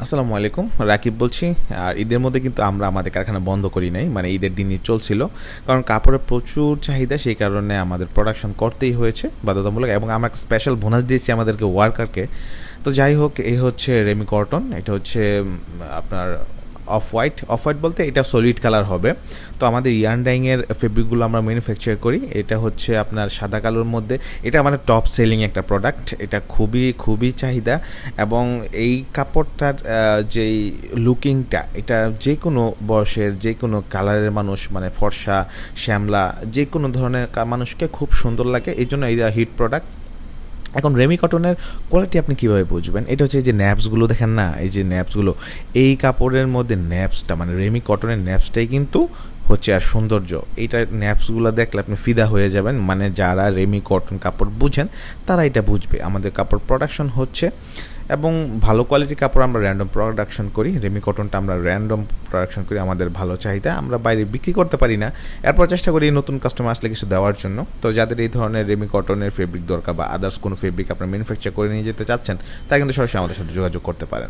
আসসালামু আলাইকুম, রাকিব বলছি। আর ঈদের মধ্যে কিন্তু আমরা আমাদের কারখানা বন্ধ করি নাই মানে ঈদের দিনই চলছিল। কারণ কাপড়ের প্রচুর চাহিদা, সেই কারণে আমাদের প্রোডাকশন করতেই হয়েছে বাধ্যতামূলক, এবং আমরা স্পেশাল বোনাস দিয়েছি আমাদেরকে ওয়ার্কারকে তো যাই হোক এই হচ্ছে রেমি কটন এটা হচ্ছে আপনার অফ হোয়াইট অফ হোয়াইট বলতে এটা সলিড কালার হবে। তো আমাদের ইয়ান ডাইংয়ের ফেব্রিকগুলো আমরা ম্যানুফ্যাকচার করি। এটা হচ্ছে আপনার সাদা কালোর মধ্যে। এটা আমাদের টপ সেলিং একটা প্রোডাক্ট এটা খুবই খুবই চাহিদা। এবং এই কাপড়টার যেই লুকিংটা এটা যে কোনো বয়সের যে কোনো কালারের মানুষ মানে ফর্সা, শ্যামলা যে কোনো ধরনের মানুষকে খুব সুন্দর লাগে। এই জন্য এই হিট প্রোডাক্ট এখন রেমি কটনের কোয়ালিটি আপনি কীভাবে বুঝবেন? এটা হচ্ছে এই যে ন্যাপসগুলো দেখেন না? এই যে ন্যাপসগুলো এই কাপড়ের মধ্যে ন্যাপসটা মানে রেমি কটনের ন্যাপসটাই কিন্তু হচ্ছে আর সৌন্দর্য। এইটা ন্যাপসগুলো দেখলে আপনি ফিদা হয়ে যাবেন। মানে যারা রেমি কটন কাপড় বুঝেন, তারা এটা বুঝবে। আমাদের কাপড় প্রোডাকশন হচ্ছে এবং ভালো কোয়ালিটির কাপড় আমরা র্যান্ডম প্রোডাকশন করি। রেমি কটনটা আমরা র্যান্ডম প্রোডাকশন করি, আমাদের ভালো চাহিদা। আমরা বাইরে বিক্রি করতে পারি না। এরপর চেষ্টা করি নতুন কাস্টমার আসলে কিছু দেওয়ার জন্য। তো যাদের এই ধরনের রেমি কটনের ফেব্রিক দরকার বা আদার্স কোনো ফেব্রিক আপনারা ম্যানুফ্যাকচার করে নিয়ে যেতে চাচ্ছেন তা কিন্তু সরাসরি আমাদের সাথে যোগাযোগ করতে পারেন।